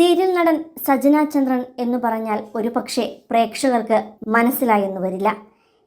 Serial നടൻ സജന ചന്ദ്രൻ എന്ന് പറഞ്ഞാൽ ഒരു പക്ഷേ പ്രേക്ഷകർക്ക് മനസ്സിലായെന്ന് വരില്ല.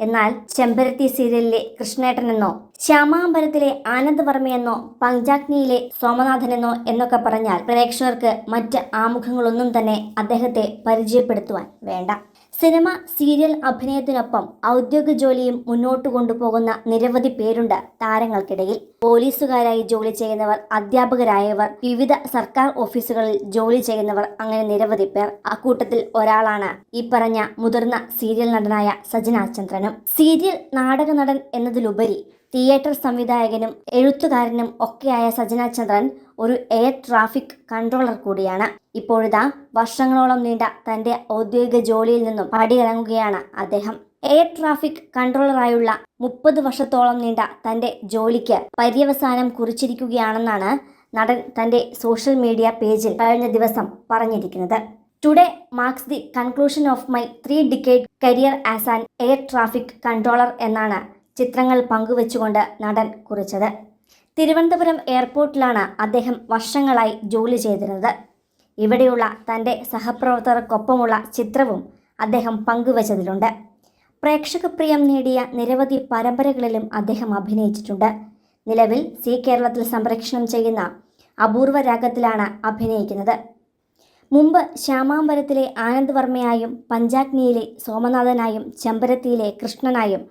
എന്നാൽ ചെമ്പരത്തി സീരിയലിലെ കൃഷ്ണേട്ടനെന്നോ ശ്യാമാമ്പരത്തിലെ ആനന്ദവർമ്മയെന്നോ പഞ്ചാഗ്നിയിലെ സോമനാഥനെന്നോ എന്നൊക്കെ പറഞ്ഞാൽ പ്രേക്ഷകർക്ക് മറ്റ് ആമുഖങ്ങളൊന്നും തന്നെ അദ്ദേഹത്തെ പരിചയപ്പെടുത്തുവാൻ വേണ്ട. സിനിമ സീരിയൽ അഭിനയത്തിനൊപ്പം ഔദ്യോഗിക ജോലിയും മുന്നോട്ട് കൊണ്ടുപോകുന്ന നിരവധി പേരുണ്ട് താരങ്ങൾക്കിടയിൽ. പോലീസുകാരായി ജോലി ചെയ്യുന്നവർ അധ്യാപകരായവർ വിവിധ സർക്കാർ ഓഫീസുകളിൽ ജോലി ചെയ്യുന്നവർ അങ്ങനെ നിരവധി പേർ. അക്കൂട്ടത്തിൽ ഒരാളാണ് ഈ പറഞ്ഞ മുതിർന്ന സീരിയൽ നടനായ സജന ചന്ദ്രനും സീരിയൽ നാടക നടൻ എന്നതിലുപരി തിയേറ്റർ സംവിധായകനും എഴുത്തുകാരനും ഒക്കെയായ സജന ചന്ദ്രൻ ഒരു എയർ ട്രാഫിക് കൺട്രോളർ കൂടിയാണ്. ഇപ്പോഴിതാ വർഷങ്ങളോളം നീണ്ട തന്റെ ഔദ്യോഗിക ജോലിയിൽ നിന്നും പടിയിറങ്ങുകയാണ് അദ്ദേഹം. എയർ ട്രാഫിക് കൺട്രോളറായുള്ള മുപ്പത് വർഷത്തോളം നീണ്ട തന്റെ ജോലിക്ക് പര്യവസാനം കുറിച്ചിരിക്കുകയാണെന്നാണ് നടൻ തന്റെ സോഷ്യൽ മീഡിയ പേജിൽ കഴിഞ്ഞ ദിവസം പറഞ്ഞിരിക്കുന്നത്. Today marks the conclusion of my three decade career as an air traffic controller എന്നാണ് ചിത്രങ്ങൾ പങ്കുവെച്ചുകൊണ്ട് നടൻ കുറിച്ചത്. തിരുവനന്തപുരം എയർപോർട്ടിലാണ് അദ്ദേഹം വർഷങ്ങളായി ജോലി ചെയ്തിരുന്നത്. ഇവിടെയുള്ള തന്റെ സഹപ്രവർത്തകർക്കൊപ്പമുള്ള ചിത്രവും അദ്ദേഹം പങ്കുവച്ചതിലുണ്ട്. പ്രേക്ഷകപ്രിയം നേടിയ നിരവധി പരമ്പരകളിലും അദ്ദേഹം അഭിനയിച്ചിട്ടുണ്ട്. നിലവിൽ സി കേരളത്തിൽ സംരക്ഷണം ചെയ്യുന്ന അപൂർവ രാഗത്തിലാണ് അഭിനയിക്കുന്നത്. മുമ്പ് ആനന്ദ് വർമ്മയായും പഞ്ചാഗ്നിയിലെ സോമനാഥനായും ചെമ്പരത്തിയിലെ കൃഷ്ണനായും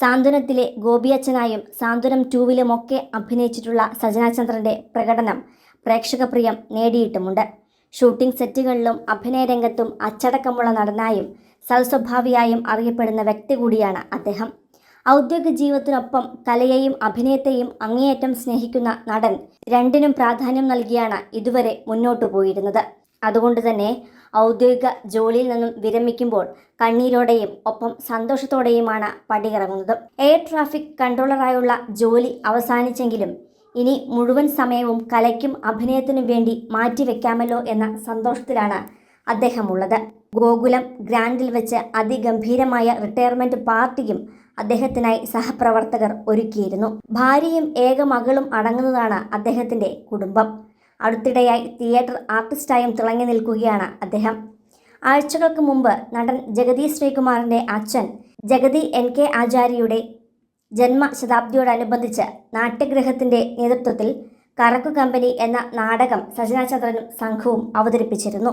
സാന്ത്വനത്തിലെ ഗോപിയച്ചനായും സാന്ത്വനം ടൂവിലുമൊക്കെ അഭിനയിച്ചിട്ടുള്ള സജനാചന്ദ്രന്റെ പ്രകടനം പ്രേക്ഷകപ്രിയം നേടിയിട്ടുമുണ്ട്. ഷൂട്ടിംഗ് സെറ്റുകളിലും അഭിനയരംഗത്തും അച്ചടക്കമുള്ള നടനായും സൽസ്വഭാവിയായും അറിയപ്പെടുന്ന വ്യക്തി കൂടിയാണ് അദ്ദേഹം. ഔദ്യോഗിക ജീവിതത്തിനൊപ്പം കലയെയും അഭിനയത്തെയും അങ്ങേയറ്റം സ്നേഹിക്കുന്ന നടൻ രണ്ടിനും പ്രാധാന്യം നൽകിയാണ് ഇതുവരെ മുന്നോട്ടു പോയിരുന്നത് അതുകൊണ്ട് തന്നെ ഔദ്യോഗിക ജോലിയിൽ നിന്നും വിരമിക്കുമ്പോൾ കണ്ണീരോടെയും ഒപ്പം സന്തോഷത്തോടെയുമാണ് പടിയിറങ്ങുന്നത്. എയർ ട്രാഫിക് കൺട്രോളറായുള്ള ജോലി അവസാനിച്ചെങ്കിലും ഇനി മുഴുവൻ സമയവും കലയ്ക്കും അഭിനയത്തിനും വേണ്ടി മാറ്റിവെക്കാമല്ലോ എന്ന സന്തോഷത്തിലാണ് അദ്ദേഹമുള്ളത്. ഗോകുലം ഗ്രാൻഡിൽ വെച്ച് അതിഗംഭീരമായ റിട്ടയർമെന്റ് പാർട്ടിയും അദ്ദേഹത്തിനായി സഹപ്രവർത്തകർ ഒരുക്കിയിരുന്നു. ഭാര്യയും ഏക മകളും അടങ്ങുന്നതാണ് അദ്ദേഹത്തിന്റെ കുടുംബം. അടുത്തിടെയായി തിയേറ്റർ ആർട്ടിസ്റ്റായും തിളങ്ങി നിൽക്കുകയാണ് അദ്ദേഹം. ആഴ്ചകൾക്ക് മുമ്പ് നടൻ ജഗതി ശ്രീകുമാറിന്റെ അച്ഛൻ ജഗതി എൻ കെ ആചാര്യയുടെ ജന്മശതാബ്ദിയോടനുബന്ധിച്ച് നാട്യഗ്രഹത്തിന്റെ നേതൃത്വത്തിൽ കറക്കു കമ്പനി എന്ന നാടകം സജനാചന്ദ്രനും സംഘവും അവതരിപ്പിച്ചിരുന്നു.